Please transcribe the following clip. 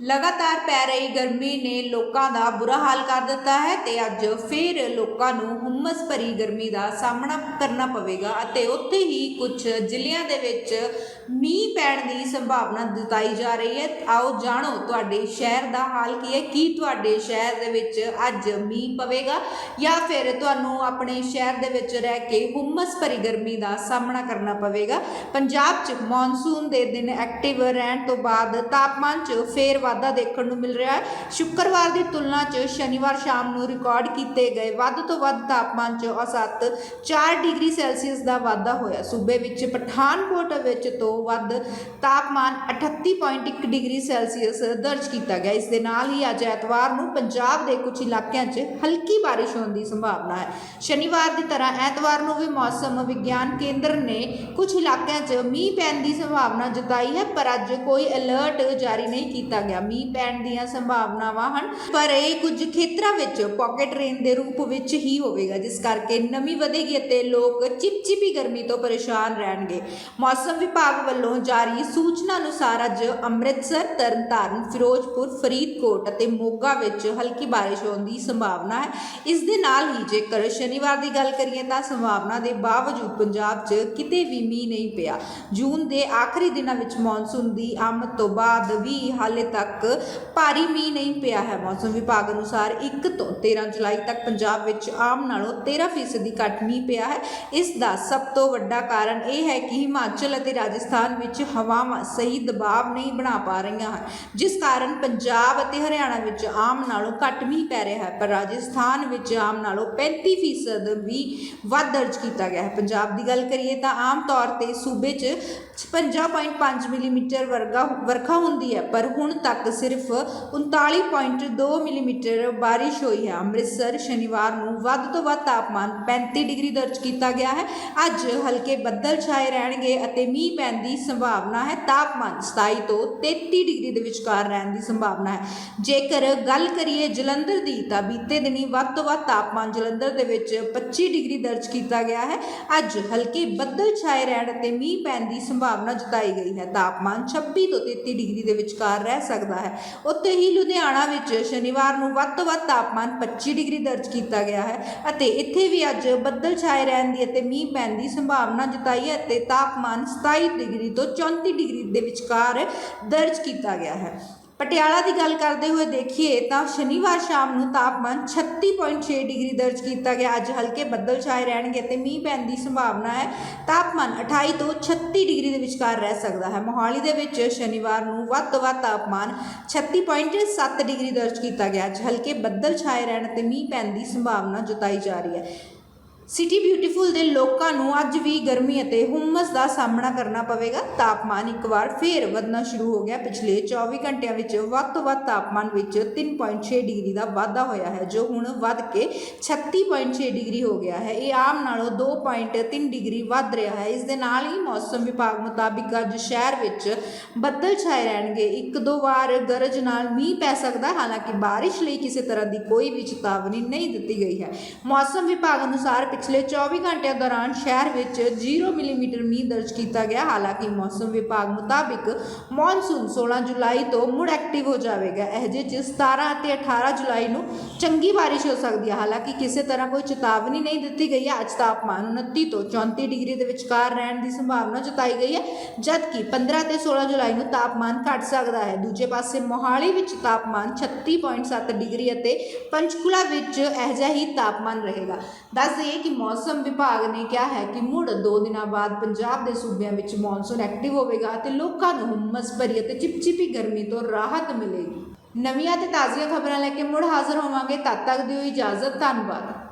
ਲਗਾਤਾਰ ਪੈ ਰਹੀ ਗਰਮੀ ਨੇ ਲੋਕਾਂ ਦਾ ਬੁਰਾ ਹਾਲ ਕਰ ਦਿੱਤਾ ਹੈ ਤੇ ਅੱਜ ਫਿਰ ਲੋਕਾਂ ਨੂੰ ਹੁਮਸ ਭਰੀ ਗਰਮੀ ਦਾ ਸਾਹਮਣਾ ਕਰਨਾ ਪਵੇਗਾ ਅਤੇ ਉੱਥੇ ਹੀ ਕੁਝ ਜ਼ਿਲ੍ਹਿਆਂ ਦੇ ਵਿੱਚ ਮੀਂਹ ਪੈਣ ਦੀ ਸੰਭਾਵਨਾ ਜਤਾਈ ਜਾ ਰਹੀ ਹੈ। ਆਓ ਜਾਣੋ ਤੁਹਾਡੇ ਸ਼ਹਿਰ ਦਾ ਹਾਲ ਕੀ ਹੈ? ਕੀ ਤੁਹਾਡੇ ਸ਼ਹਿਰ ਦੇ ਵਿੱਚ ਅੱਜ ਮੀਂਹ ਪਵੇਗਾ ਜਾਂ ਫਿਰ ਤੁਹਾਨੂੰ ਆਪਣੇ ਸ਼ਹਿਰ ਦੇ ਵਿੱਚ ਰਹਿ ਕੇ ਹੁਮਸ ਭਰੀ ਗਰਮੀ ਦਾ ਸਾਹਮਣਾ ਕਰਨਾ ਪਵੇਗਾ? ਪੰਜਾਬ 'ਚ ਮੌਨਸੂਨ ਦੇ ਦਿਨ ਐਕਟਿਵ ਰਹਿਣ ਤੋਂ ਬਾਅਦ ਤਾਪਮਾਨ 'ਚ ਫੇਰ ਵਾਧਾ ਦੇਖਣ ਨੂੰ ਮਿਲ ਰਿਹਾ ਹੈ। ਸ਼ੁੱਕਰਵਾਰ ਦੀ ਤੁਲਨਾ 'ਚ ਸ਼ਨੀਵਾਰ ਸ਼ਾਮ ਨੂੰ ਰਿਕਾਰਡ ਕੀਤੇ ਗਏ ਵੱਧ ਤੋਂ ਵੱਧ ਤਾਪਮਾਨ 'ਚ ਔਸਤ 4 ਡਿਗਰੀ ਸੈਲਸੀਅਸ ਦਾ ਵਾਧਾ ਹੋਇਆ। ਸੂਬੇ ਵਿੱਚ ਪਠਾਨਕੋਟ ਵਿੱਚ ਤੋਂ ਵੱਧ ਤਾਪਮਾਨ 38.1 ਡਿਗਰੀ ਸੈਲਸੀਅਸ ਦਰਜ ਕੀਤਾ ਗਿਆ। ਇਸ ਦੇ ਨਾਲ ਹੀ ਅੱਜ ਐਤਵਾਰ ਨੂੰ ਪੰਜਾਬ ਦੇ ਕੁਝ ਇਲਾਕਿਆਂ 'ਚ ਹਲਕੀ ਬਾਰਿਸ਼ ਹੋਣ ਦੀ ਸੰਭਾਵਨਾ ਹੈ। ਸ਼ਨੀਵਾਰ ਦੀ ਤਰ੍ਹਾਂ ਐਤਵਾਰ ਨੂੰ ਵੀ ਮੌਸਮ ਵਿਗਿਆਨ ਕੇਂਦਰ ਨੇ ਕੁਝ ਇਲਾਕਿਆਂ 'ਚ ਮੀਂਹ ਪੈਣ ਦੀ ਸੰਭਾਵਨਾ ਜਤਾਈ ਹੈ, ਪਰ ਅੱਜ ਕੋਈ ਅਲਰਟ ਜਾਰੀ ਨਹੀਂ ਕੀਤਾ ਗਿਆ। ਮੀਂਹ ਪੈਣ ਦੀਆਂ ਸੰਭਾਵਨਾਵਾਂ ਹਨ, ਪਰ ਇਹ ਕੁਝ ਖੇਤਰਾਂ ਵਿੱਚ ਪਾਕਟ ਰੇਨ ਦੇ ਰੂਪ ਵਿੱਚ ਹੀ ਹੋਵੇਗਾ, ਜਿਸ ਕਰਕੇ ਨਮੀ ਵਧੇਗੀ ਅਤੇ ਲੋਕ ਚਿਪਚਿਪੀ ਗਰਮੀ ਤੋਂ ਪਰੇਸ਼ਾਨ ਰਹਿਣਗੇ। ਮੌਸਮ ਵਿਭਾਗ ਵੱਲੋਂ ਜਾਰੀ ਸੂਚਨਾ ਅਨੁਸਾਰ ਅੱਜ ਅੰਮ੍ਰਿਤਸਰ, ਤਰਨਤਾਰਨ, ਫਿਰੋਜ਼ਪੁਰ, ਫਰੀਦਕੋਟ ਅਤੇ ਮੋਗਾ ਵਿੱਚ ਹਲਕੀ ਬਾਰਿਸ਼ ਹੋਣ ਦੀ ਸੰਭਾਵਨਾ ਹੈ। ਇਸ ਦੇ ਨਾਲ ਹੀ ਜੇਕਰ ਸ਼ਨੀਵਾਰ ਦੀ ਗੱਲ ਕਰੀਏ ਤਾਂ ਸੰਭਾਵਨਾ ਦੇ ਬਾਵਜੂਦ ਪੰਜਾਬ 'ਚ ਕਿਤੇ ਵੀ ਮੀਂਹ ਨਹੀਂ ਪਿਆ। ਜੂਨ ਦੇ ਆਖਰੀ ਦਿਨਾਂ ਵਿੱਚ ਮੌਨਸੂਨ ਦੀ ਆਮਦ ਤੋਂ ਬਾਅਦ ਵੀ ਹਾਲੇ ਤੱਕ ਤੱਕ ਭਾਰੀ ਮੀਂਹ ਨਹੀਂ ਪਿਆ ਹੈ। ਮੌਸਮ ਵਿਭਾਗ ਅਨੁਸਾਰ 1 ਤੋਂ 13 ਜੁਲਾਈ ਤੱਕ ਪੰਜਾਬ ਵਿੱਚ ਆਮ ਨਾਲੋਂ 13% ਦੀ ਘੱਟ ਮੀਂਹ ਪਿਆ ਹੈ। ਇਸ ਦਾ ਸਭ ਤੋਂ ਵੱਡਾ ਕਾਰਨ ਇਹ ਹੈ ਕਿ ਹਿਮਾਚਲ ਅਤੇ ਰਾਜਸਥਾਨ ਵਿੱਚ ਹਵਾਵਾਂ ਸਹੀ ਦਬਾਅ ਨਹੀਂ ਬਣਾ ਪਾ ਰਹੀਆਂ ਹਨ, ਜਿਸ ਕਾਰਨ ਪੰਜਾਬ ਅਤੇ ਹਰਿਆਣਾ ਵਿੱਚ ਆਮ ਨਾਲੋਂ ਘੱਟ ਮੀਂਹ ਪੈ ਰਿਹਾ ਹੈ, ਪਰ ਰਾਜਸਥਾਨ ਵਿੱਚ ਆਮ ਨਾਲੋਂ 35% ਵੀ ਵੱਧ ਦਰਜ ਕੀਤਾ ਗਿਆ ਹੈ। ਪੰਜਾਬ ਦੀ ਗੱਲ ਕਰੀਏ ਤਾਂ ਆਮ ਤੌਰ ਤੇ ਸੂਬੇ 'ਚ 56.5 ਮਿਲੀਮੀਟਰ ਵਰਗਾ ਵਰਖਾ ਹੁੰਦੀ ਹੈ, ਪਰ ਹੁਣ ਤੱਕ ਸਿਰਫ 39.2 ਮਿਲੀਮੀਟਰ ਬਾਰਿਸ਼ ਹੋਈ ਹੈ। ਅੰਮ੍ਰਿਤਸਰ ਸ਼ਨੀਵਾਰ ਨੂੰ ਵੱਧ ਤੋਂ ਵੱਧ ਤਾਪਮਾਨ 35 ਡਿਗਰੀ ਦਰਜ ਕੀਤਾ ਗਿਆ ਹੈ। ਅੱਜ ਹਲਕੇ ਬੱਦਲ ਛਾਏ ਰਹਿਣਗੇ ਅਤੇ ਮੀਂਹ ਪੈਣ ਦੀ ਸੰਭਾਵਨਾ ਹੈ। ਤਾਪਮਾਨ 27 ਤੋਂ 33 ਡਿਗਰੀ ਦੇ ਵਿਚਕਾਰ ਰਹਿਣ ਦੀ ਸੰਭਾਵਨਾ ਹੈ। ਜੇਕਰ ਗੱਲ ਕਰੀਏ ਜਲੰਧਰ ਦੀ, ਤਾਂ ਬੀਤੇ ਦਿਨੀ ਵੱਧ ਤੋਂ ਵੱਧ ਤਾਪਮਾਨ ਜਲੰਧਰ ਦੇ ਵਿੱਚ 25 ਡਿਗਰੀ ਦਰਜ ਕੀਤਾ ਗਿਆ ਹੈ। ਅੱਜ ਹਲਕੇ ਬੱਦਲ ਛਾਏ ਰਹਿਣ ਅਤੇ ਮੀਂਹ ਪੈਣ ਦੀ ਸੰਭਾਵਨਾ ਜਤਾਈ ਗਈ ਹੈ। ਤਾਪਮਾਨ 26 ਤੋਂ 33 ਡਿਗਰੀ ਦੇ ਵਿਚਕਾਰ ਰਹਿ ਸਕਦਾ ਹੈ। ਉੱਥੇ ਹੀ ਲੁਧਿਆਣਾ ਵਿੱਚ ਸ਼ਨੀਵਾਰ ਨੂੰ ਵੱਧ ਤੋਂ ਵੱਧ ਤਾਪਮਾਨ 25 ਡਿਗਰੀ ਦਰਜ ਕੀਤਾ ਗਿਆ ਹੈ ਅਤੇ ਇੱਥੇ ਵੀ ਅੱਜ ਬੱਦਲ ਛਾਏ ਰਹਿਣ ਦੀ ਅਤੇ ਮੀਂਹ ਪੈਣ ਦੀ ਸੰਭਾਵਨਾ ਜਤਾਈ ਹੈ ਅਤੇ ਤਾਪਮਾਨ 27 ਡਿਗਰੀ ਤੋਂ 34 ਡਿਗਰੀ ਦੇ ਵਿਚਕਾਰ ਦਰਜ ਕੀਤਾ ਗਿਆ ਹੈ। ਪਟਿਆਲਾ ਦੀ ਗੱਲ ਕਰਦੇ ਹੋਏ ਦੇਖੀਏ ਤਾਂ ਸ਼ਨੀਵਾਰ ਸ਼ਾਮ ਨੂੰ ਤਾਪਮਾਨ 36.6 ਡਿਗਰੀ ਦਰਜ ਕੀਤਾ ਗਿਆ। ਅੱਜ ਹਲਕੇ ਬੱਦਲ ਛਾਏ ਰਹਿਣਗੇ ਤੇ ਮੀਂਹ ਪੈਣ ਦੀ ਸੰਭਾਵਨਾ ਹੈ। ਤਾਪਮਾਨ 28 ਤੋਂ 36 ਡਿਗਰੀ ਦੇ ਵਿਚਕਾਰ ਰਹਿ ਸਕਦਾ ਹੈ। ਮੋਹਾਲੀ ਦੇ ਵਿੱਚ ਸ਼ਨੀਵਾਰ ਨੂੰ ਵੱਧ ਤੋਂ ਵੱਧ ਤਾਪਮਾਨ 36.7 ਡਿਗਰੀ ਦਰਜ ਕੀਤਾ ਗਿਆ। ਅੱਜ ਹਲਕੇ ਬੱਦਲ ਛਾਏ ਰਹਿਣ ਤੇ ਮੀਂਹ ਪੈਣ ਦੀ ਸੰਭਾਵਨਾ ਜਤਾਈ ਜਾ ਰਹੀ ਹੈ। ਸਿਟੀ ਬਿਊਟੀਫੁਲ ਦੇ ਲੋਕਾਂ ਨੂੰ ਅੱਜ ਵੀ ਗਰਮੀ ਅਤੇ ਹੁਮਸ ਦਾ ਸਾਹਮਣਾ ਕਰਨਾ ਪਵੇਗਾ। ਤਾਪਮਾਨ ਇੱਕ ਵਾਰ ਫੇਰ ਵਧਣਾ ਸ਼ੁਰੂ ਹੋ ਗਿਆ। ਪਿਛਲੇ 24 ਘੰਟਿਆਂ ਵਿੱਚ ਵੱਧ ਤੋਂ ਵੱਧ ਤਾਪਮਾਨ ਵਿੱਚ 3.6 ਡਿਗਰੀ ਦਾ ਵਾਧਾ ਹੋਇਆ ਹੈ, ਜੋ ਹੁਣ ਵੱਧ ਕੇ 36.6 ਡਿਗਰੀ ਹੋ ਗਿਆ ਹੈ। ਇਹ ਆਮ ਨਾਲੋਂ 2.3 ਡਿਗਰੀ ਵੱਧ ਰਿਹਾ ਹੈ। ਇਸ ਦੇ ਨਾਲ ਹੀ ਮੌਸਮ ਵਿਭਾਗ ਮੁਤਾਬਿਕ ਅੱਜ ਸ਼ਹਿਰ ਵਿੱਚ ਬੱਦਲ ਛਾਏ ਰਹਿਣਗੇ। ਇੱਕ ਦੋ ਵਾਰ ਗਰਜ ਨਾਲ ਮੀਂਹ ਪੈ ਸਕਦਾ ਹਾਲਾਂਕਿ ਬਾਰਿਸ਼ ਲਈ ਕਿਸੇ ਤਰ੍ਹਾਂ ਦੀ ਕੋਈ ਵੀ ਚੇਤਾਵਨੀ ਨਹੀਂ ਦਿੱਤੀ ਗਈ ਹੈ। ਮੌਸਮ ਵਿਭਾਗ ਅਨੁਸਾਰ ਪਿਛਲੇ 24 ਘੰਟਿਆਂ ਦੌਰਾਨ ਸ਼ਹਿਰ ਵਿੱਚ 0 ਮਿਲੀਮੀਟਰ ਮੀਂਹ ਦਰਜ ਕੀਤਾ ਗਿਆ। ਹਾਲਾਂਕਿ ਮੌਸਮ ਵਿਭਾਗ ਮੁਤਾਬਿਕ ਮੌਨਸੂਨ 16 ਜੁਲਾਈ ਤੋਂ ਮੁੜ ਐਕਟਿਵ ਹੋ ਜਾਵੇਗਾ। ਇਹ ਜਿਹੇ 'ਚ 17 ਅਤੇ 18 ਜੁਲਾਈ ਨੂੰ ਚੰਗੀ ਬਾਰਿਸ਼ ਹੋ ਸਕਦੀ ਹੈ। ਹਾਲਾਂਕਿ ਕਿਸੇ ਤਰ੍ਹਾਂ ਕੋਈ ਚੇਤਾਵਨੀ ਨਹੀਂ ਦਿੱਤੀ ਗਈ ਹੈ। ਅੱਜ ਤਾਪਮਾਨ 29 ਤੋਂ 34 ਡਿਗਰੀ ਦੇ ਵਿਚਕਾਰ ਰਹਿਣ ਦੀ ਸੰਭਾਵਨਾ ਜਤਾਈ ਗਈ ਹੈ, ਜਦਕਿ 15 ਤੇ 16 ਜੁਲਾਈ ਨੂੰ ਤਾਪਮਾਨ ਘਟ ਸਕਦਾ ਹੈ। ਦੂਜੇ ਪਾਸੇ ਮੋਹਾਲੀ ਵਿੱਚ ਤਾਪਮਾਨ 36.7 ਡਿਗਰੀ ਅਤੇ ਪੰਚਕੂਲਾ ਵਿੱਚ ਇਹ ਜਿਹਾ ਹੀ ਤਾਪਮਾਨ ਰਹੇਗਾ। ਦੱਸ ਦਈਏ ਕਿ ਮੌਸਮ ਵਿਭਾਗ ਨੇ ਕਿਹਾ ਹੈ ਕਿ ਮੁੜ 2 ਦਿਨਾਂ ਬਾਅਦ ਪੰਜਾਬ ਦੇ ਸੂਬਿਆਂ ਵਿੱਚ ਮੌਨਸੂਨ ਐਕਟਿਵ ਹੋਵੇਗਾ ਅਤੇ ਲੋਕਾਂ ਨੂੰ ਹੁਮਸ ਭਰੀ ਅਤੇ ਚਿਪਚਿਪੀ ਗਰਮੀ ਤੋਂ ਰਾਹਤ ਮਿਲੇਗੀ। ਨਵੀਆਂ ਤੇ ਤਾਜ਼ੀਆਂ ਖਬਰਾਂ ਲੈ ਕੇ ਮੁੜ ਹਾਜ਼ਰ ਹੋਵਾਂਗੇ। ਤਦ ਤੱਕ ਦਿਓ ਇਜਾਜ਼ਤ। ਧੰਨਵਾਦ।